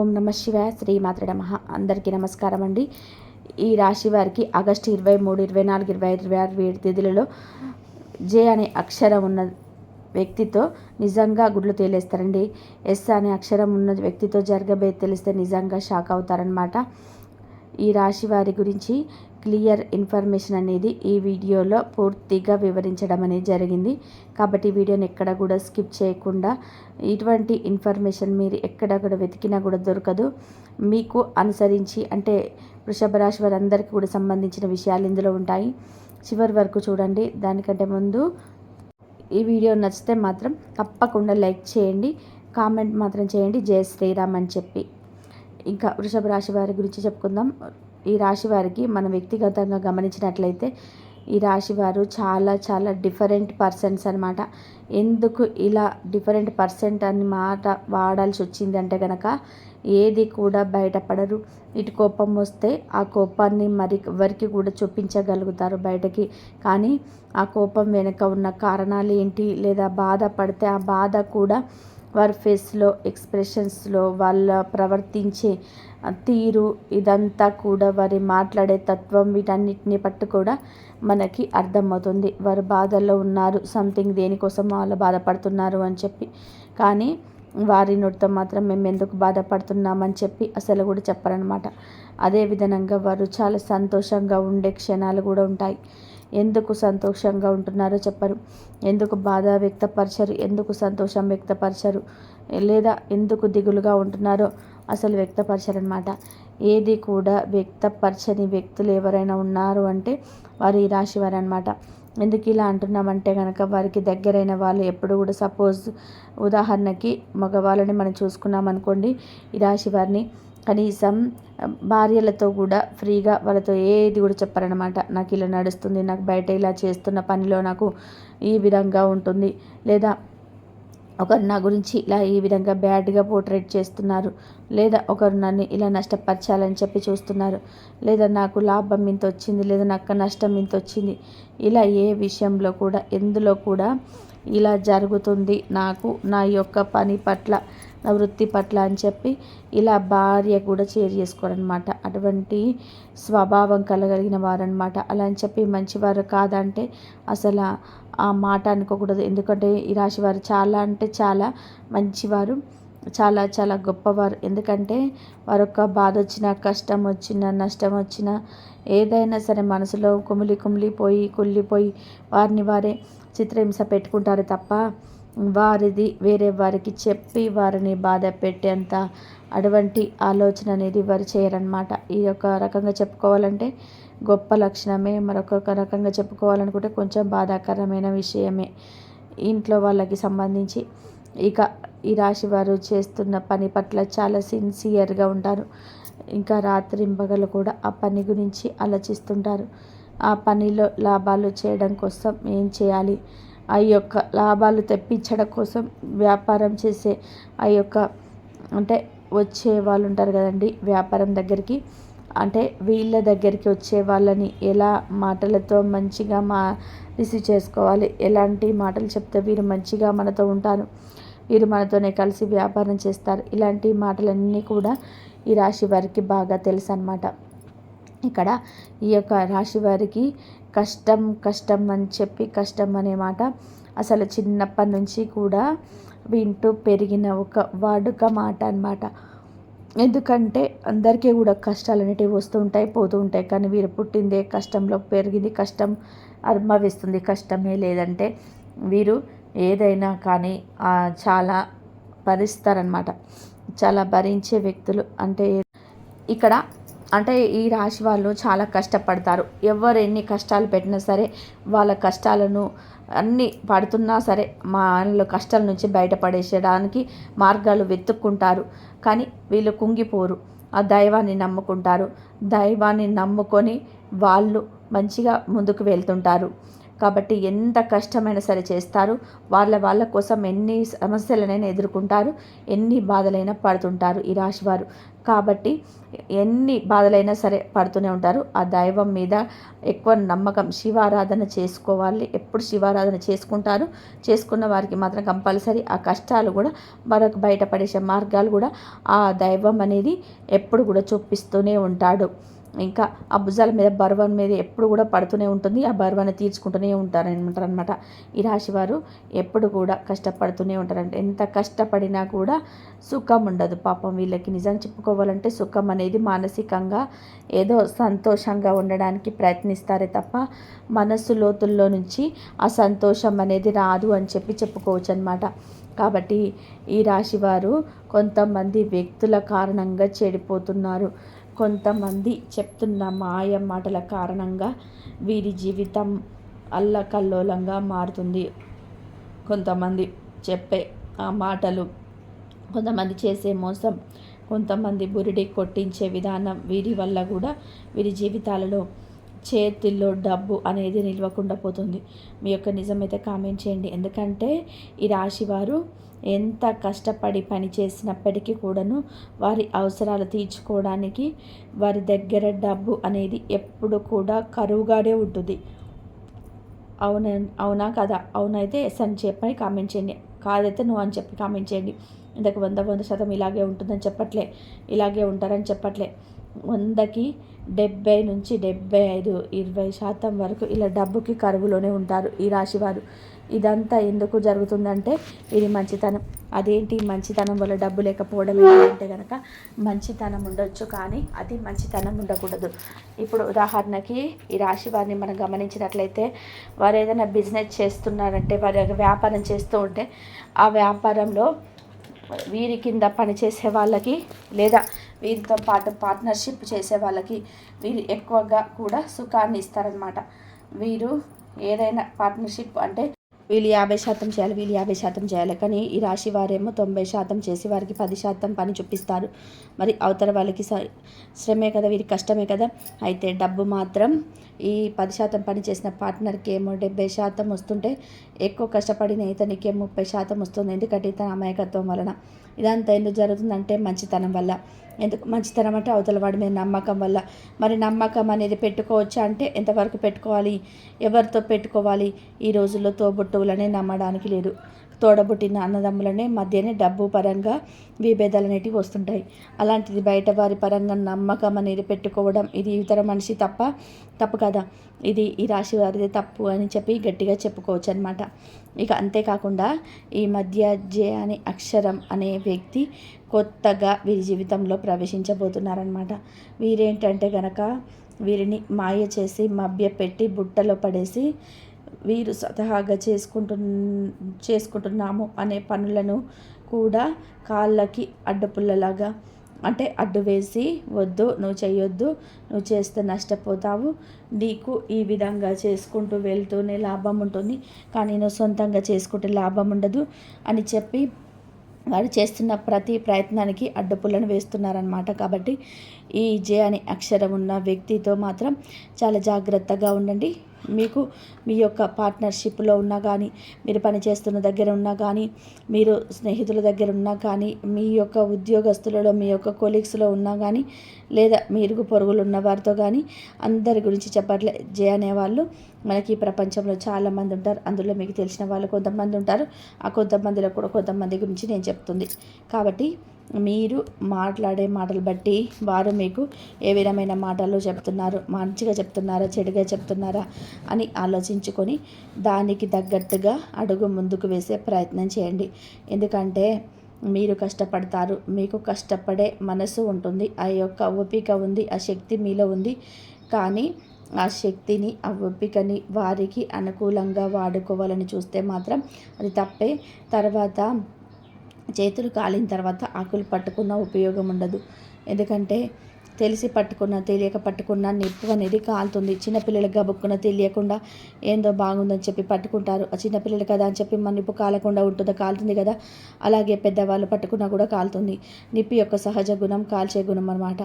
ఓం నమ శివాయ శ్రీమాత్ర నమ. అందరికీ నమస్కారం అండి. ఈ రాశి వారికి ఆగస్టు ఇరవై మూడు ఇరవై నాలుగు ఇరవై ఐదు ఇరవై ఆరు ఏడు తేదీలలో జే అనే అక్షరం ఉన్న వ్యక్తితో నిజంగా గుడ్లు తేలేస్తారండి. ఎస్ అనే అక్షరం ఉన్న వ్యక్తితో జరగబోయే తెలిస్తే నిజంగా షాక్ అవుతారనమాట ఈ రాశి వారి గురించి క్లియర్ ఇన్ఫర్మేషన్ అనేది ఈ వీడియోలో పూర్తిగా వివరించడం అనేది జరిగింది. కాబట్టి ఈ వీడియోని ఎక్కడ కూడా స్కిప్ చేయకుండా ఇటువంటి ఇన్ఫర్మేషన్ మీరు ఎక్కడ కూడా వెతికినా కూడా దొరకదు. మీకు అనుసరించి అంటే వృషభ రాశి వారందరికీ కూడా సంబంధించిన విషయాలు ఇందులో ఉంటాయి. చివరి వరకు చూడండి. దానికంటే ముందు ఈ వీడియో నచ్చితే మాత్రం తప్పకుండా లైక్ చేయండి. కామెంట్ మాత్రం చేయండి. జయ శ్రీరామ్ అని చెప్పి. ఇంకా వృషభ రాశి వారి గురించి చెప్పుకుందాం. ఈ రాశి వారికి మనం వ్యక్తిగతంగా గమనించినట్లయితే ఈ రాశి వారు చాలా చాలా డిఫరెంట్ పర్సన్స్ అనమాట ఎందుకు ఇలా డిఫరెంట్ పర్సెంట్ అని మాట వాడాల్సి వచ్చింది అంటే కనుక ఏది కూడా బయటపడరు. ఇటు కోపం వస్తే ఆ కోపాన్ని మరి ఎవరికి కూడా చూపించగలుగుతారు బయటకి. కానీ ఆ కోపం వెనుక ఉన్న కారణాలు ఏంటి? లేదా బాధపడితే ఆ బాధ కూడా వారి ఫేస్లో ఎక్స్ప్రెషన్స్లో వాళ్ళ ప్రవర్తించే తీరు ఇదంతా కూడా వారి మాట్లాడే తత్వం వీటన్నిటిని పట్టు కూడా మనకి అర్థమవుతుంది. వారు బాధల్లో ఉన్నారు సంథింగ్ దేనికోసం వాళ్ళు బాధపడుతున్నారు అని చెప్పి. కానీ వారి నోటితో మాత్రం మేము ఎందుకు బాధపడుతున్నామని చెప్పి అసలు కూడా చెప్పరనమాట అదే విధంగా వారు చాలా సంతోషంగా ఉండే క్షణాలు కూడా ఉంటాయి. ఎందుకు సంతోషంగా ఉంటున్నారో చెప్పరు. ఎందుకు బాధ వ్యక్తపరచరు? ఎందుకు సంతోషం వ్యక్తపరచరు? లేదా ఎందుకు దిగులుగా ఉంటున్నారో అసలు వ్యక్తపరచరనమాట ఏది కూడా వ్యక్తపరచని వ్యక్తులు ఎవరైనా ఉన్నారు అంటే వారు ఈ రాశి వారు అనమాట ఎందుకు ఇలా అంటున్నామంటే కనుక వారికి దగ్గరైన వాళ్ళు ఎప్పుడు కూడా సపోజ్ ఉదాహరణకి మగవాళ్ళని మనం చూసుకున్నాం అనుకోండి ఈ రాశి వారిని కనీసం భార్యలతో కూడా ఫ్రీగా వాళ్ళతో ఏది కూడా చెప్పారనమాట నాకు ఇలా నడుస్తుంది నాకు బయట ఇలా చేస్తున్న పనిలో నాకు ఈ విధంగా ఉంటుంది. లేదా ఒకరు నా గురించి ఇలా ఈ విధంగా బ్యాడ్గా పోర్ట్రేట్ చేస్తున్నారు లేదా ఒకరు నన్ను ఇలా నష్టపరచాలని చెప్పి చూస్తున్నారు లేదా నాకు లాభం ఇంత వచ్చింది లేదా నాకు నష్టం ఇంత వచ్చింది. ఇలా ఏ విషయంలో కూడా ఎందులో కూడా ఇలా జరుగుతుంది. నాకు నా యొక్క పని పట్ల నా వృత్తి పట్ల అని చెప్పి ఇలా భార్య కూడా షేర్ చేసుకోరనమాట అటువంటి స్వభావం కలగలిగిన వారనమాట అలా అని చెప్పి మంచివారు కాదంటే అసలు ఆ మాట అనుకోకూడదు. ఎందుకంటే ఈ రాశివారు చాలా అంటే చాలా మంచివారు చాలా చాలా గొప్పవారు. ఎందుకంటే వారొక బాధ వచ్చిన కష్టం వచ్చిన నష్టం వచ్చిన ఏదైనా సరే మనసులో కుమిలి కుమిలిపోయి కుళ్ళిపోయి వారిని వారే చిత్రహింస పెట్టుకుంటారు తప్ప వారిది వేరే వారికి చెప్పి వారిని బాధ పెట్టేంత అటువంటి ఆలోచన అనేది వారు చేయరనమాట ఈ యొక్క రకంగా చెప్పుకోవాలంటే గొప్ప లక్షణమే. మరొక రకంగా చెప్పుకోవాలనుకుంటే కొంచెం బాధాకరమైన విషయమే. ఇంట్లో వాళ్ళకి సంబంధించి ఇక ఈ రాశి వారు చేస్తున్న పని పట్ల చాలా సిన్సియర్గా ఉంటారు. ఇంకా రాత్రింపగలు కూడా ఆ పని గురించి ఆలోచిస్తుంటారు. ఆ పనిలో లాభాలు చేయడం కోసం ఏం చేయాలి? ఆ యొక్క లాభాలు తెప్పించడం కోసం వ్యాపారం చేసే ఆ యొక్క అంటే వచ్చే వాళ్ళు ఉంటారు కదండి వ్యాపారం దగ్గరికి. అంటే వీళ్ళ దగ్గరికి వచ్చే వాళ్ళని ఎలా మాటలతో మంచిగా మా రిసీవ్ చేసుకోవాలి? ఎలాంటి మాటలు చెప్తే వీరు మంచిగా మనతో ఉంటారు? వీరు మనతోనే కలిసి వ్యాపారం చేస్తారు. ఇలాంటి మాటలన్నీ కూడా ఈ రాశి వారికి బాగా తెలుసు అనమాట ఇక్కడ ఈ యొక్క రాశి వారికి కష్టం కష్టం అని చెప్పి కష్టం అనే మాట అసలు చిన్నప్పటి నుంచి కూడా వింటూ పెరిగిన ఒక వాడుక మాట అనమాట ఎందుకంటే అందరికీ కూడా కష్టాలు అనేటివి వస్తూ ఉంటాయి పోతూ ఉంటాయి. కానీ వీరు పుట్టిందే కష్టంలో పెరిగింది కష్టం అనుభవిస్తుంది కష్టమే లేదంటే వీరు ఏదైనా కానీ చాలా భరిస్తారనమాట చాలా భరించే వ్యక్తులు అంటే ఇక్కడ అంటే ఈ రాశి వాళ్ళు చాలా కష్టపడతారు. ఎవరు ఎన్ని కష్టాలు పెట్టినా సరే వాళ్ళ కష్టాలను అన్నీ పడుతున్నా సరే మా వాళ్ళ కష్టాల నుంచి బయటపడేసేయడానికి మార్గాలు వెతుక్కుంటారు. కానీ వీళ్ళు కుంగిపోరు. ఆ దైవాన్ని నమ్ముకుంటారు. దైవాన్ని నమ్ముకొని వాళ్ళు మంచిగా ముందుకు వెళ్తుంటారు. కాబట్టి ఎంత కష్టమైనా సరే చేస్తారు. వాళ్ళ వాళ్ళ కోసం ఎన్ని సమస్యలనైనా ఎదుర్కొంటారు. ఎన్ని బాధలైనా పడుతుంటారు ఈ రాశివారు కాబట్టి ఎన్ని బాధలైనా సరే పడుతూనే ఉంటారు. ఆ దైవం మీద ఎక్కువ నమ్మకం శివారాధన చేసుకోవాలి. ఎప్పుడు శివారాధన చేసుకుంటారు. చేసుకున్న వారికి మాత్రం కంపల్సరీ ఆ కష్టాలు కూడా మరొక బయటపడేసే మార్గాలు కూడా ఆ దైవం అనేది ఎప్పుడు కూడా చూపిస్తూనే ఉంటాడు. ఇంకా ఆ భుజాల మీద బరువన్ మీద ఎప్పుడు కూడా పడుతూనే ఉంటుంది. ఆ బరువాన్ని తీర్చుకుంటూనే ఉంటారనమాట. అనమాట ఈ రాశి వారు ఎప్పుడు కూడా కష్టపడుతూనే ఉంటారంట. ఎంత కష్టపడినా కూడా సుఖం ఉండదు. పాపం వీళ్ళకి నిజం చెప్పుకోవాలంటే సుఖం అనేది మానసికంగా ఏదో సంతోషంగా ఉండడానికి ప్రయత్నిస్తారే తప్ప మనస్సు లోతుల్లో నుంచి ఆ సంతోషం అనేది రాదు అని చెప్పి చెప్పుకోవచ్చు అనమాట కాబట్టి ఈ రాశివారు కొంతమంది వ్యక్తుల కారణంగా చెడిపోతున్నారు. కొంతమంది చెప్తున్న మాయ మాటల కారణంగా వీరి జీవితం అల్లకల్లోలంగా మారుతుంది. కొంతమంది చెప్పే ఆ మాటలు కొంతమంది చేసే మోసం కొంతమంది బురిడి కొట్టించే విధానం వీరి వల్ల కూడా వీరి జీవితాలలో చేతిలో డబ్బు అనేది నిలవకుండా పోతుంది. మీ యొక్క నిజమైతే కామెంట్ చేయండి. ఎందుకంటే ఈ రాశి వారు ఎంత కష్టపడి పని చేసినప్పటికీ కూడాను వారి అవసరాలు తీర్చుకోవడానికి వారి దగ్గర డబ్బు అనేది ఎప్పుడు కూడా కరువుగానే ఉంటుంది. అవున అవునా కదా? అవునైతే ఎస్ అని చెప్పని కామెంట్ చేయండి. కాదైతే నువ్వు అని చెప్పి కామెంట్ చేయండి. ఇంతకు వంద వంద శాతం ఇలాగే ఉంటుందని చెప్పట్లే. ఇలాగే ఉంటారని చెప్పట్లే. వందకి డెబ్బై నుంచి డెబ్బై ఐదు ఇరవై శాతం వరకు ఇలా డబ్బుకి కరువులోనే ఉంటారు ఈ రాశివారు. ఇదంతా ఎందుకు జరుగుతుందంటే ఇది మంచితనం. అదేంటి? మంచితనం వల్ల డబ్బు లేకపోవడం ఏంటంటే కనుక మంచితనం ఉండొచ్చు కానీ అది మంచితనం ఉండకూడదు. ఇప్పుడు ఉదాహరణకి ఈ రాశి వారిని మనం గమనించినట్లయితే వారు ఏదైనా బిజినెస్ చేస్తున్నారంటే వారి వ్యాపారం చేస్తూ ఉంటే ఆ వ్యాపారంలో వీరి కింద పనిచేసే వాళ్ళకి లేదా వీరితో పాటు పార్ట్నర్షిప్ చేసే వాళ్ళకి వీరు ఎక్కువగా కూడా సుఖాన్ని ఇస్తారనమాట వీరు ఏదైనా పార్ట్నర్షిప్ అంటే వీళ్ళు యాభై శాతం చేయాలి వీళ్ళు యాభై శాతం చేయాలి. కానీ ఈ రాశి వారేమో తొంభై శాతం చేసి వారికి పది శాతం పని చూపిస్తారు. మరి అవతల వాళ్ళకి శ్రమే కదా వీరికి కష్టమే కదా. అయితే డబ్బు మాత్రం ఈ పది శాతం పని చేసిన పార్ట్నర్కి ఏమో డెబ్బై శాతం వస్తుంటే ఎక్కువ కష్టపడిన ఇతనికి ముప్పై శాతం వస్తుంది. ఎందుకంటే ఇతను అమాయకత్వం వలన. ఇదంతా ఎందుకు జరుగుతుందంటే మంచితనం వల్ల. ఎందుకు మంచితనం అంటే అవతల వాడి మీద నమ్మకం వల్ల. మరి నమ్మకం అనేది పెట్టుకోవచ్చా అంటే ఎంతవరకు పెట్టుకోవాలి? ఎవరితో పెట్టుకోవాలి? ఈ రోజుల్లో తోబుట్టువులనే నమ్మడానికి లేదు. తోడబుట్టిన అన్నదమ్ములనే మధ్యనే డబ్బు పరంగా విభేదాలు అనేటివి వస్తుంటాయి. అలాంటిది బయట వారి పరంగా నమ్మకం అనేది పెట్టుకోవడం ఇది ఇతర మనిషి తప్ప తప్పు కదా? ఇది ఈ రాశి వారిది తప్పు అని చెప్పి గట్టిగా చెప్పుకోవచ్చు అనమాట ఇక అంతేకాకుండా ఈ మధ్య జే అనే అక్షరం అనే వ్యక్తి కొత్తగా వీరి జీవితంలో ప్రవేశించబోతున్నారనమాట వీరేంటంటే గనక వీరిని మాయ చేసి మభ్య పెట్టి బుట్టలో పడేసి వీరు స్వతహాగా చేసుకుంటు చేసుకుంటున్నాము అనే పనులను కూడా కాళ్ళకి అడ్డపుల్లలాగా అంటే అడ్డు వేసి వద్దు నువ్వు చేయొద్దు నువ్వు చేస్తే నష్టపోతావు నీకు ఈ విధంగా చేసుకుంటూ వెళ్తూనే లాభం ఉంటుంది కానీ నువ్వు సొంతంగా చేసుకుంటే లాభం ఉండదు అని చెప్పి వారు చేస్తున్న ప్రతి ప్రయత్నానికి అడ్డుపుల్లను వేస్తున్నారనమాట కాబట్టి ఈ జే అనే అక్షరం ఉన్న వ్యక్తితో మాత్రం చాలా జాగ్రత్తగా ఉండండి. మీకు మీ యొక్క పార్ట్నర్షిప్లో ఉన్నా కానీ మీరు పనిచేస్తున్న దగ్గర ఉన్నా కానీ మీరు స్నేహితుల దగ్గర ఉన్నా కానీ మీ యొక్క ఉద్యోగస్తులలో మీ యొక్క కొలీగ్స్లో ఉన్నా కానీ లేదా మీరు పొరుగులు ఉన్న వారితో కానీ అందరి గురించి చెప్పట్లే. జే అనేవాళ్ళు మనకి ప్రపంచంలో చాలామంది ఉంటారు. అందులో మీకు తెలిసిన వాళ్ళు కొంతమంది ఉంటారు. ఆ కొంతమందిలో కూడా కొంతమంది గురించి నేను చెప్తుంది. కాబట్టి మీరు మాట్లాడే మాటలు బట్టి వారు మీకు ఏ విధమైన మాటలు చెప్తున్నారు మంచిగా చెప్తున్నారా చెడుగా చెప్తున్నారా అని ఆలోచించుకొని దానికి తగ్గట్టుగా అడుగు ముందుకు వేసే ప్రయత్నం చేయండి. ఎందుకంటే మీరు కష్టపడతారు మీకు కష్టపడే మనసు ఉంటుంది ఆ యొక్క ఓపిక ఉంది ఆ శక్తి మీలో ఉంది. కానీ ఆ శక్తిని ఆ ఒప్పికని వారికి అనుకూలంగా వాడుకోవాలని చూస్తే మాత్రం అది తప్పే. తర్వాత చేతులు కాలిన తర్వాత ఆకులు పట్టుకున్న ఉపయోగం ఉండదు. ఎందుకంటే తెలిసి పట్టుకున్న తెలియక పట్టుకున్న నిప్పు అనేది కాలుతుంది. చిన్నపిల్లలకు గబుక్కున తెలియకుండా ఏందో బాగుందని చెప్పి పట్టుకుంటారు. ఆ చిన్నపిల్లలు కదా అని చెప్పి మన నిప్పు కాలకుండా ఉంటుందో కాలుతుంది కదా. అలాగే పెద్దవాళ్ళు పట్టుకున్నా కూడా కాలుతుంది. నిప్పు యొక్క సహజ గుణం కాల్చే గుణం అనమాట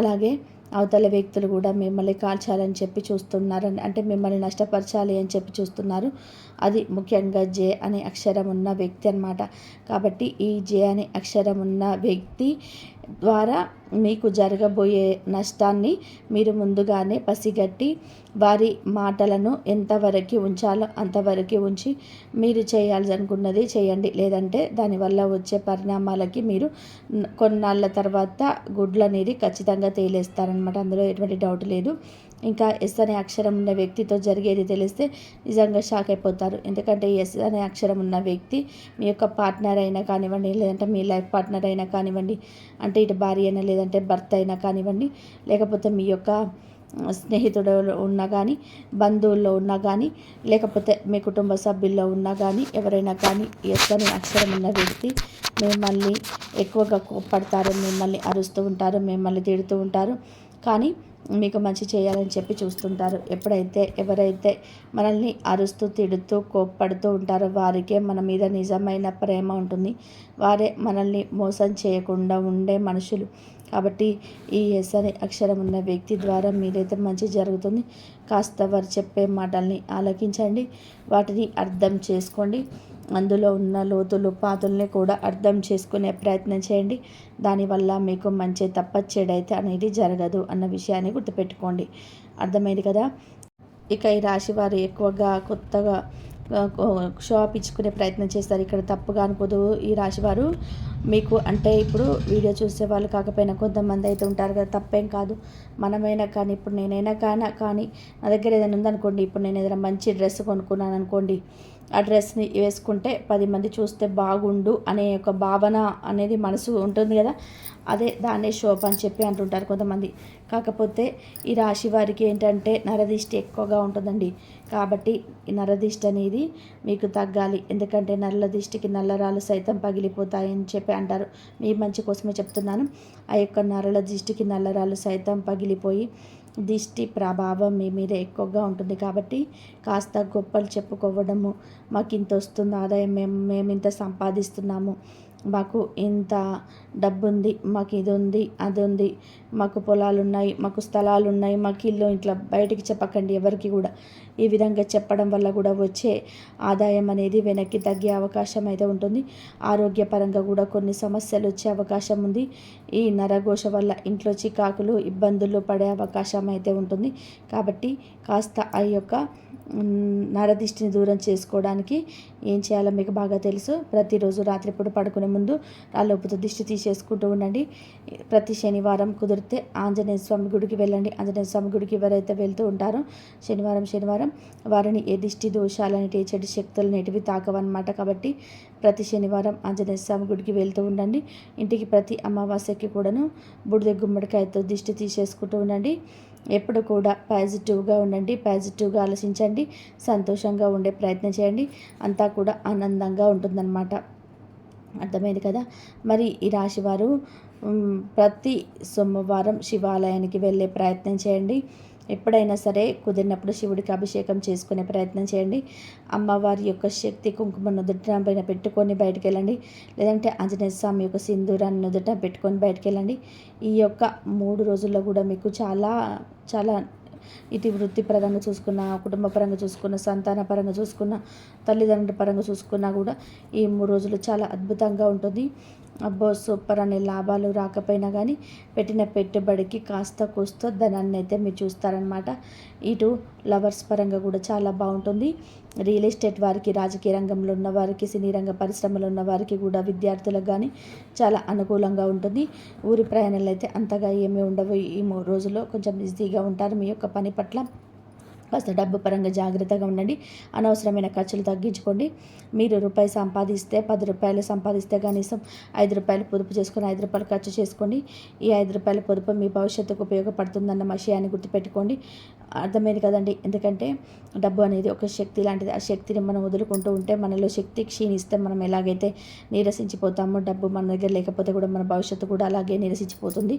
అలాగే అవతల వ్యక్తులు కూడా మిమ్మల్ని కాల్చాలని చెప్పి చూస్తున్నారని అంటే మిమ్మల్ని నష్టపరచాలి అని చెప్పి చూస్తున్నారు. అది ముఖ్యంగా జే అనే అక్షరం ఉన్న వ్యక్తి అనమాట కాబట్టి ఈ జే అనే అక్షరం ఉన్న వ్యక్తి ద్వారా మీకు జరగబోయే నష్టాన్ని మీరు ముందుగానే పసిగట్టి వారి మాటలను ఎంతవరకు ఉంచాలో అంతవరకు ఉంచి మీరు చేయాల్సి అనుకున్నది చేయండి. లేదంటే దానివల్ల వచ్చే పరిణామాలకి మీరు కొన్నాళ్ళ తర్వాత గుడ్లు అనేది ఖచ్చితంగా తేలేస్తారనమాట అందులో ఎటువంటి డౌట్ లేదు. ఇంకా ఎస్ అనే అక్షరం ఉన్న వ్యక్తితో జరిగేది తెలిస్తే నిజంగా షాక్ అయిపోతారు. ఎందుకంటే ఎస్ అనే అక్షరం ఉన్న వ్యక్తి మీ యొక్క పార్ట్నర్ అయినా కానివ్వండి లేదంటే మీ లైఫ్ పార్ట్నర్ అయినా కానివ్వండి అంటే ఇటు భార్య అయినా లేదంటే భర్త అయినా కానివ్వండి లేకపోతే మీ యొక్క స్నేహితుడు ఉన్నా కానీ బంధువుల్లో ఉన్నా కానీ లేకపోతే మీ కుటుంబ సభ్యుల్లో ఉన్నా కానీ ఎవరైనా కానీ ఎస్ అనే అక్షరం ఉన్న వ్యక్తి మిమ్మల్ని ఎక్కువగా కోప్పడతారు మిమ్మల్ని అరుస్తూ ఉంటారు మిమ్మల్ని తిడుతూ ఉంటారు. కానీ మీకు మంచి చేయాలని చెప్పి చూస్తుంటారు. ఎప్పుడైతే ఎవరైతే మనల్ని అరుస్తూ తిడుతూ కోప్పడుతూ ఉంటారో వారికే మన మీద నిజమైన ప్రేమ ఉంటుంది. వారే మనల్ని మోసం చేయకుండా ఉండే మనుషులు. కాబట్టి ఈ ఎస్ అనే అక్షరం ఉన్న వ్యక్తి ద్వారా మీరైతే మంచి జరుగుతుంది. కాస్త వారు చెప్పే మాటల్ని ఆలకించండి. వాటిని అర్థం చేసుకోండి. అందులో ఉన్న లోతులు పాతుల్ని కూడా అర్థం చేసుకునే ప్రయత్నం చేయండి. దానివల్ల మీకు మంచి తప్ప చెడైతే అనేది జరగదు అన్న విషయాన్ని గుర్తుపెట్టుకోండి. అర్థమైంది కదా? ఇక ఈ రాశి వారు ఎక్కువగా కొత్తగా షాప్ ఇచ్చుకునే ప్రయత్నం చేస్తారు. ఇక్కడ తప్పుగా అనుకోదు ఈ రాశివారు. మీకు అంటే ఇప్పుడు వీడియో చూసే వాళ్ళు కాకపోయినా కొంతమంది అయితే ఉంటారు కదా తప్పేం కాదు. మనమైనా కానీ ఇప్పుడు నేనైనా కానీ కానీ నా దగ్గర ఏదైనా ఉందనుకోండి ఇప్పుడు నేను ఏదైనా మంచి డ్రెస్ కొనుక్కున్నాను అనుకోండి ఆ డ్రెస్ని వేసుకుంటే పది మంది చూస్తే బాగుండు అనే ఒక భావన అనేది మనసు ఉంటుంది కదా. అదే దాన్నే శోభ అని చెప్పి అంటుంటారు కొంతమంది. కాకపోతే ఈ రాశి వారికి ఏంటంటే నరదిష్టి ఎక్కువగా ఉంటుందండి. కాబట్టి ఈ నరదిష్టి అనేది మీకు తగ్గాలి. ఎందుకంటే నల్ల దిష్టికి నల్లరాలు సైతం పగిలిపోతాయని చెప్పి అంటారు. మీ మంచి కోసమే చెప్తున్నాను. ఆ యొక్క నరల దిష్టికి నల్లరాలు సైతం పగిలిపోయి దిష్టి ప్రభావం మీ మీద ఎక్కువగా ఉంటుంది కాబట్టి కాస్త గొప్పలు చెప్పుకోవడము మాకు ఇంత వస్తుంది. ఆదాయం మేము మేము ఇంత సంపాదిస్తున్నాము. మాకు ఇంత డబ్బు ఉంది మాకు ఇది ఉంది అది ఉంది మాకు పొలాలు ఉన్నాయి మాకు స్థలాలు ఉన్నాయి మాకు ఇల్లు ఇట్లా బయటికి చెప్పకండి ఎవరికి కూడా. ఈ విధంగా చెప్పడం వల్ల కూడా వచ్చే ఆదాయం అనేది వెనక్కి తగ్గే అవకాశం అయితే ఉంటుంది. ఆరోగ్యపరంగా కూడా కొన్ని సమస్యలు వచ్చే అవకాశం ఉంది. ఈ నరఘోష వల్ల ఇంట్లో చికాకులు ఇబ్బందులు పడే అవకాశం అయితే ఉంటుంది. కాబట్టి కాస్త ఆ యొక్క నరదిష్టిని దూరం చేసుకోవడానికి ఏం చేయాలో మీకు బాగా తెలుసు. ప్రతిరోజు రాత్రిపూట పడుకునే ముందు లోపల దిష్టి తీసేసుకుంటూ ఉండండి. ప్రతి శనివారం కుదిరితే ఆంజనేయ స్వామి గుడికి వెళ్ళండి. ఆంజనేయ స్వామి గుడికి ఎవరైతే వెళ్తూ ఉంటారో శనివారం శనివారం వారిని ఏ దిష్టి దోషాలని చెడు శక్తులు అనేటివి తాకవన్నమాట. కాబట్టి ప్రతి శనివారం ఆంజనేయ స్వామి గుడికి వెళ్తూ ఉండండి. ఇంటికి ప్రతి అమావాస్యకి కూడాను బుడిద గుమ్మడికాయతో దిష్టి తీసేసుకుంటూ ఉండండి. ఎప్పుడు కూడా పాజిటివ్గా ఉండండి. పాజిటివ్గా ఆలోచించండి. సంతోషంగా ఉండే ప్రయత్నం చేయండి. అంతా కూడా ఆనందంగా ఉంటుందన్నమాట. అర్థమైంది కదా? మరి ఈ రాశివారు ప్రతి సోమవారం శివాలయానికి వెళ్ళే ప్రయత్నం చేయండి. ఎప్పుడైనా సరే కుదిరినప్పుడు శివుడికి అభిషేకం చేసుకునే ప్రయత్నం చేయండి. అమ్మవారి యొక్క శక్తి కుంకుమ నుదుట పైన పెట్టుకొని బయటకు వెళ్ళండి. లేదంటే ఆంజనేయ స్వామి యొక్క సింధూరాన్ని నుదుట పెట్టుకొని బయటకు వెళ్ళండి. ఈ యొక్క మూడు రోజుల్లో కూడా మీకు చాలా చాలా ఇటు వృత్తిపరంగా చూసుకున్న కుటుంబ పరంగా చూసుకున్న సంతాన పరంగా చూసుకున్న తల్లిదండ్రుల పరంగా చూసుకున్నా కూడా ఈ మూడు రోజులు చాలా అద్భుతంగా ఉంటుంది. అబ్బో సూపర్ అనే లాభాలు రాకపోయినా కానీ పెట్టిన పెట్టుబడికి కాస్త కూస్త ధనాన్ని అయితే మీరు చూస్తారనమాట ఇటు లవర్స్ పరంగా కూడా చాలా బాగుంటుంది. రియల్ ఎస్టేట్ వారికి రాజకీయ రంగంలో ఉన్న వారికి సినీ రంగ పరిశ్రమలో ఉన్న వారికి కూడా విద్యార్థులకు కానీ చాలా అనుకూలంగా ఉంటుంది. ఊరి ప్రయాణాలు అయితే అంతగా ఏమీ ఉండవు. ఈ మూడు రోజుల్లో కొంచెం బిజీగా ఉంటారు. మీ యొక్క పని పట్ల కాస్త డబ్బు పరంగా జాగ్రత్తగా ఉండండి. అనవసరమైన ఖర్చులు తగ్గించుకోండి. మీరు రూపాయి సంపాదిస్తే పది రూపాయలు సంపాదిస్తే కనీసం ఐదు రూపాయలు పొదుపు చేసుకొని ఐదు రూపాయలు ఖర్చు చేసుకోండి. ఈ ఐదు రూపాయల పొదుపు మీ భవిష్యత్తుకు ఉపయోగపడుతుందన్న విషయాన్ని గుర్తుపెట్టుకోండి. అర్థమైంది కదండి? ఎందుకంటే డబ్బు అనేది ఒక శక్తి లాంటిది. ఆ శక్తిని మనం వదులుకుంటూ ఉంటే మనలో శక్తి క్షీణిస్తే మనం ఎలాగైతే నీరసించిపోతామో డబ్బు మన దగ్గర లేకపోతే కూడా మన భవిష్యత్తు కూడా అలాగే నీరసించిపోతుంది.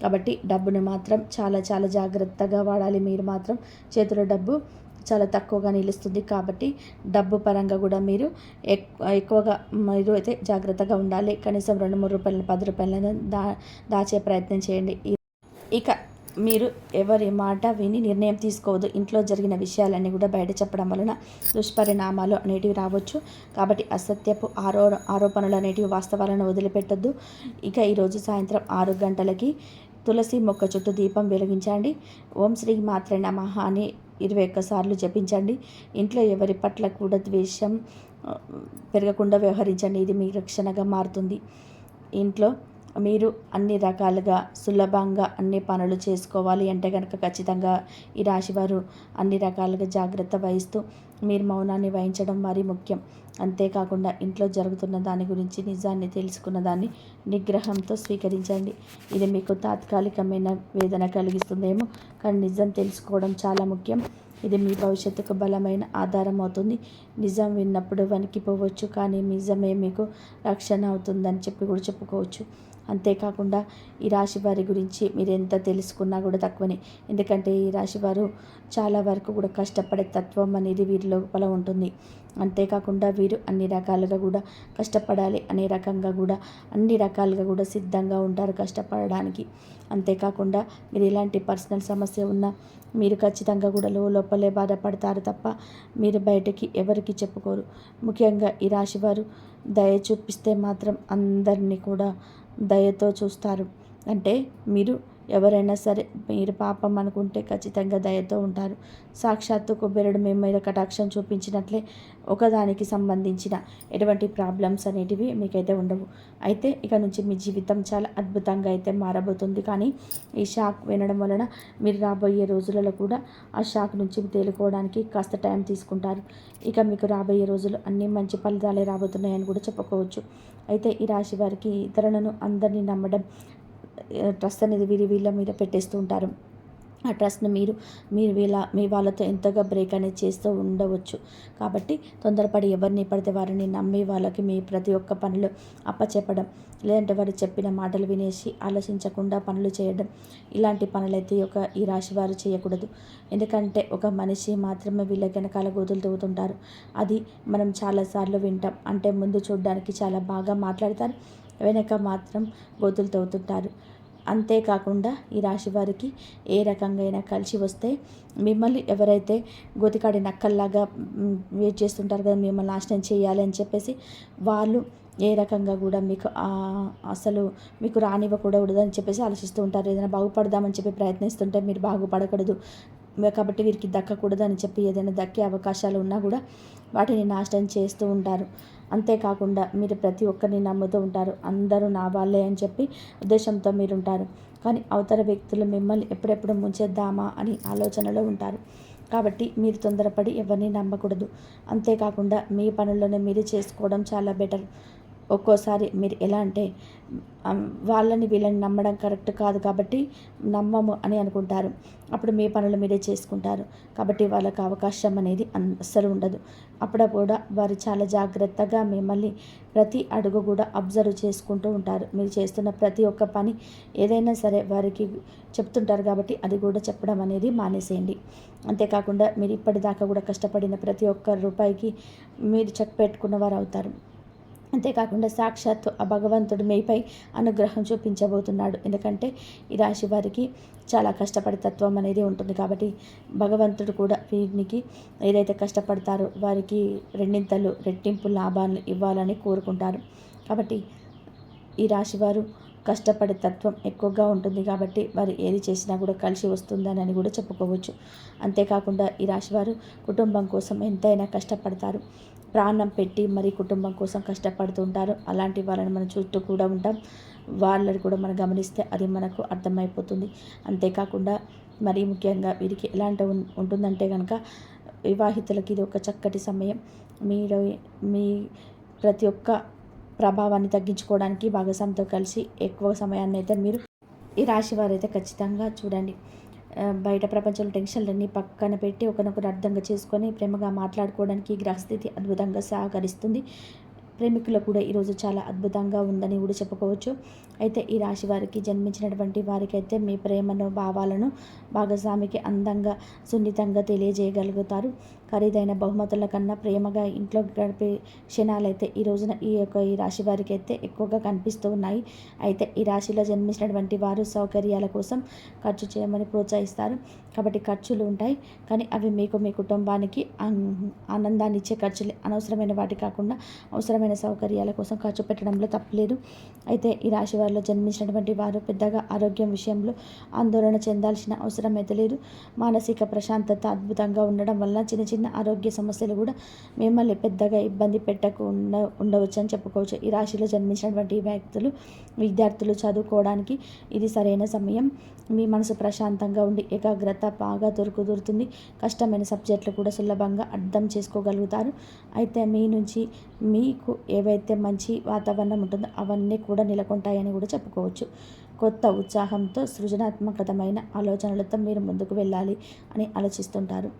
కాబట్టి డబ్బును మాత్రం చాలా చాలా జాగ్రత్తగా వాడాలి. మీరు మాత్రం చేతిలో డబ్బు చాలా తక్కువగా నిలుస్తుంది కాబట్టి డబ్బు పరంగా కూడా మీరు ఎక్కువగా మీరు అయితే జాగ్రత్తగా ఉండాలి. కనీసం రెండు మూడు రూపాయలు పది రూపాయలను దా దాచే ప్రయత్నం చేయండి. ఇక మీరు ఎవరి మాట విని నిర్ణయం తీసుకోవద్దు. ఇంట్లో జరిగిన విషయాలన్నీ కూడా బయట చెప్పడం వలన దుష్పరిణామాలు అనేటివి రావచ్చు. కాబట్టి అసత్యపు ఆరో ఆరోపణలు అనేటివి వాస్తవాలను వదిలిపెట్టొద్దు. ఇక ఈరోజు సాయంత్రం ఆరు గంటలకి తులసి మొక్క చుట్టూ దీపం వెలిగించండి. ఓం శ్రీ మాత్రే నమః అని ఇరవై ఒక్కసార్లు జపించండి. ఇంట్లో ఎవరి పట్ల కూడా ద్వేషం పెరగకుండా వ్యవహరించండి. ఇది మీ రక్షణగా మారుతుంది. ఇంట్లో మీరు అన్ని రకాలుగా సులభంగా అన్ని పనులు చేసుకోవాలి అంటే కనుక ఖచ్చితంగా ఈ రాశివారు అన్ని రకాలుగా జాగ్రత్త వహిస్తూ మీరు మౌనాన్ని వహించడం మరీ ముఖ్యం. అంతేకాకుండా ఇంట్లో జరుగుతున్న దాని గురించి నిజాన్ని తెలుసుకున్న దాన్ని నిగ్రహంతో స్వీకరించండి. ఇది మీకు తాత్కాలికమైన వేదన కలిగిస్తుందేమో కానీ నిజం తెలుసుకోవడం చాలా ముఖ్యం. ఇది మీ భవిష్యత్తుకు బలమైన ఆధారం అవుతుంది. నిజం విన్నప్పుడు వణికిపోవచ్చు కానీ నిజమే మీకు రక్షణ అవుతుందని చెప్పి కూడా చెప్పుకోవచ్చు. అంతేకాకుండా ఈ రాశి వారి గురించి మీరు ఎంత తెలుసుకున్నా కూడా తక్కువనే. ఎందుకంటే ఈ రాశి వారు చాలా వరకు కూడా కష్టపడే తత్వం అనేది వీరి లోపల ఉంటుంది. అంతేకాకుండా వీరు అన్ని రకాలుగా కూడా కష్టపడాలి అనే రకంగా కూడా అన్ని రకాలుగా కూడా సిద్ధంగా ఉంటారు కష్టపడడానికి. అంతేకాకుండా మీరు ఎలాంటి పర్సనల్ సమస్య ఉన్నా మీరు ఖచ్చితంగా కూడా లో లోపలే బాధపడతారు తప్ప మీరు బయటకి ఎవరికి చెప్పుకోరు. ముఖ్యంగా ఈ రాశివారు దయ చూపిస్తే మాత్రం అందరినీ కూడా దయతో చూస్తారు. అంటే మీరు ఎవరైనా సరే మీరు పాపం అనుకుంటే ఖచ్చితంగా దయతో ఉంటారు. సాక్షాత్తు కుబేరుడు మీ మీద కటాక్షం చూపించినట్లే ఒకదానికి సంబంధించిన ఎటువంటి ప్రాబ్లమ్స్ అనేటివి మీకైతే ఉండవు. అయితే ఇక నుంచి మీ జీవితం చాలా అద్భుతంగా అయితే మారబోతుంది. కానీ ఈ షాక్ వినడం వలన మీరు రాబోయే రోజులలో కూడా ఆ షాక్ నుంచి తేలుకోవడానికి కాస్త టైం తీసుకుంటారు. ఇక మీకు రాబోయే రోజులు అన్ని మంచి ఫలితాలే రాబోతున్నాయని కూడా చెప్పుకోవచ్చు. అయితే ఈ రాశి వారికి ఇతరులను అందరినీ నమ్మడం ట్రస్ట్ అనేది వీరి వీళ్ళ మీద పెట్టేస్తూ ఉంటారు. ఆ ట్రస్ట్ని మీరు మీరు వీళ్ళ మీ వాళ్ళతో ఎంతగా బ్రేక్ అనేది చేస్తూ ఉండవచ్చు. కాబట్టి తొందరపడి ఎవరిని పడితే వారిని నమ్మి వాళ్ళకి మీ ప్రతి ఒక్క పనులు అప్పచెప్పడం లేదంటే వారు చెప్పిన మాటలు వినేసి ఆలోచించకుండా పనులు చేయడం ఇలాంటి పనులైతే ఒక ఈ రాశి వారు చేయకూడదు. ఎందుకంటే ఒక మనిషి మాత్రమే వీళ్ళ వెనకాల గోతులు తవ్వుతుంటారు. అది మనం చాలాసార్లు వింటాం. అంటే ముందు చూడడానికి చాలా బాగా మాట్లాడతారు వెనక మాత్రం గోతులు తవ్వుతుంటారు. అంతేకాకుండా ఈ రాశి వారికి ఏ రకంగా అయినా కలిసి వస్తే మిమ్మల్ని ఎవరైతే గోతికాడి నక్కల్లాగా వెయిట్ చేస్తుంటారు కదా మిమ్మల్ని నాశనం చేయాలి అని చెప్పేసి వాళ్ళు ఏ రకంగా కూడా మీకు అసలు మీకు రానివ్వకూడదు అని చెప్పేసి ఆలోచిస్తూ ఉంటారు. ఏదైనా బాగుపడదామని చెప్పి ప్రయత్నిస్తుంటే మీరు బాగుపడకూడదు. కాబట్టి వీరికి దక్కకూడదు అని చెప్పి ఏదైనా దక్కే అవకాశాలు ఉన్నా కూడా వాటిని నాశనం చేస్తూ ఉంటారు. అంతేకాకుండా మీరు ప్రతి ఒక్కరిని నమ్ముతూ ఉంటారు. అందరూ నా వాళ్ళే అని చెప్పి ఉద్దేశంతో మీరు ఉంటారు కానీ అవతల వ్యక్తులు మిమ్మల్ని ఎప్పుడెప్పుడు ముంచేద్దామా అని ఆలోచనలో ఉంటారు. కాబట్టి మీరు తొందరపడి ఎవరిని నమ్మకూడదు. అంతేకాకుండా మీ పనుల్లోనే మీరు చేసుకోవడం చాలా బెటర్. ఒక్కోసారి మీరు ఎలా అంటే వాళ్ళని వీళ్ళని నమ్మడం కరెక్ట్ కాదు కాబట్టి నమ్మము అని అనుకుంటారు. అప్పుడు మీ పనులు మీరే చేసుకుంటారు. కాబట్టి వాళ్ళకి అవకాశం అనేది అన్- అస్సలు ఉండదు. అప్పుడు కూడా వారు చాలా జాగ్రత్తగా మిమ్మల్ని ప్రతి అడుగు కూడా అబ్జర్వ్ చేసుకుంటూ ఉంటారు. మీరు చేస్తున్న ప్రతి ఒక్క పని ఏదైనా సరే వారికి చెప్తుంటారు కాబట్టి అది కూడా చెప్పడం అనేది మానేసేయండి. అంతేకాకుండా మీరు ఇప్పటిదాకా కూడా కష్టపడిన ప్రతి ఒక్క రూపాయికి మీరు చెక్ పెట్టుకున్న వారు అవుతారు. అంతేకాకుండా సాక్షాత్తు ఆ భగవంతుడు మీపై అనుగ్రహం చూపించబోతున్నాడు. ఎందుకంటే ఈ రాశి వారికి చాలా కష్టపడే తత్వం అనేది ఉంటుంది కాబట్టి భగవంతుడు కూడా వీరికి ఏదైతే కష్టపడతారో వారికి రెండింతలు రెట్టింపు లాభాలను ఇవ్వాలని కోరుకుంటారు. కాబట్టి ఈ రాశివారు కష్టపడే తత్వం ఎక్కువగా ఉంటుంది కాబట్టి వారు ఏది చేసినా కూడా కలిసి వస్తుందని అని కూడా చెప్పుకోవచ్చు. అంతేకాకుండా ఈ రాశివారు కుటుంబం కోసం ఎంతైనా కష్టపడతారు. ప్రాణం పెట్టి మరి కుటుంబం కోసం కష్టపడుతుంటారు అలాంటి వాళ్ళని మనం చుట్టూ కూడా ఉంటాం. వాళ్ళని కూడా మనం గమనిస్తే అది మనకు అర్థమైపోతుంది. అంతేకాకుండా మరీ ముఖ్యంగా వీరికి ఎలాంటి ఉం- ఉంటుందంటే కనుక వివాహితులకి ఇది ఒక చక్కటి సమయం. మీరు మీ ప్రతి ఒక్క ప్రభావాన్ని తగ్గించుకోవడానికి భాగస్వామితో కలిసి ఎక్కువ సమయాన్ని అయితే మీరు ఈ రాశి వారైతే ఖచ్చితంగా చూడండి. బయట ప్రపంచంలో టెన్షన్లన్నీ పక్కన పెట్టి ఒకరినొకరు అర్థంగా చేసుకొని ప్రేమగా మాట్లాడుకోవడానికి గ్రహస్థితి అద్భుతంగా సహకరిస్తుంది. ప్రేమికులు కూడా ఈరోజు చాలా అద్భుతంగా ఉందని కూడా చెప్పుకోవచ్చు. అయితే ఈ రాశి వారికి జన్మించినటువంటి వారికైతే మీ ప్రేమను భావాలను భాగస్వామికి అందంగా సున్నితంగా తెలియజేయగలుగుతారు. ఖరీదైన బహుమతుల కన్నా ప్రేమగా ఇంట్లో గడిపే క్షణాలైతే ఈ రోజున ఈ యొక్క ఈ రాశి వారికి అయితే ఎక్కువగా కనిపిస్తూ ఉన్నాయి. అయితే ఈ రాశిలో జన్మించినటువంటి వారు సౌకర్యాల కోసం ఖర్చు చేయమని ప్రోత్సహిస్తారు. కాబట్టి ఖర్చులు ఉంటాయి. కానీ అవి మీకు మీ కుటుంబానికి ఆనందాన్ని ఇచ్చే ఖర్చులే. అనవసరమైన వాటి కాకుండా అవసరమైన సౌకర్యాల కోసం ఖర్చు పెట్టడంలో తప్పలేదు. అయితే ఈ రాశి వారిలో జన్మించినటువంటి వారు పెద్దగా ఆరోగ్యం విషయంలో ఆందోళన చెందాల్సిన అవసరం అయితే లేదు మానసిక ప్రశాంతత అద్భుతంగా ఉండడం వల్ల చిన్న చిన్న ఆరోగ్య సమస్యలు కూడా మిమ్మల్ని పెద్దగా ఇబ్బంది పెట్టకుండా ఉండవచ్చు అని చెప్పుకోవచ్చు. ఈ రాశిలో జన్మించినటువంటి వ్యక్తులు విద్యార్థులు చదువుకోవడానికి ఇది సరైన సమయం. మీ మనసు ప్రశాంతంగా ఉండి ఏకాగ్రత బాగా దొరుకుదురుతుంది కష్టమైన సబ్జెక్టులు కూడా సులభంగా అర్థం చేసుకోగలుగుతారు. అయితే మీ నుంచి మీకు ఏవైతే మంచి వాతావరణం ఉంటుందో అవన్నీ కూడా నెలకొంటాయని కూడా చెప్పుకోవచ్చు. కొత్త ఉత్సాహంతో సృజనాత్మకతమైన ఆలోచనలతో మీరు ముందుకు వెళ్ళాలి అని ఆలోచిస్తుంటారు.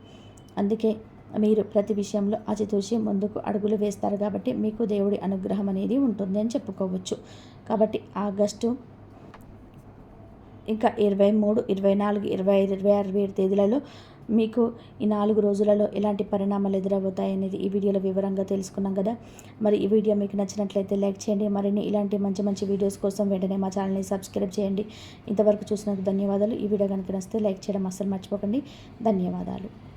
అందుకే మీరు ప్రతి విషయంలో అచితూచి ముందుకు అడుగులు వేస్తారు కాబట్టి మీకు దేవుడి అనుగ్రహం అనేది ఉంటుంది అని చెప్పుకోవచ్చు. కాబట్టి ఆగస్టు ఇంకా ఇరవై మూడు ఇరవై నాలుగు ఇరవై ఐదు ఇరవై ఆరు ఏడు తేదీలలో మీకు ఈ నాలుగు రోజులలో ఎలాంటి పరిణామాలు ఎదురవుతాయి అనేది ఈ వీడియోలో వివరంగా తెలుసుకున్నాం కదా. మరి ఈ వీడియో మీకు నచ్చినట్లయితే లైక్ చేయండి. మరిన్ని ఇలాంటి మంచి మంచి వీడియోస్ కోసం వెంటనే మా ఛానల్ని సబ్స్క్రైబ్ చేయండి. ఇంతవరకు చూసినందుకు ధన్యవాదాలు. ఈ వీడియో కనుక నచ్చితే లైక్ చేయడం అస్సలు మర్చిపోకండి. ధన్యవాదాలు.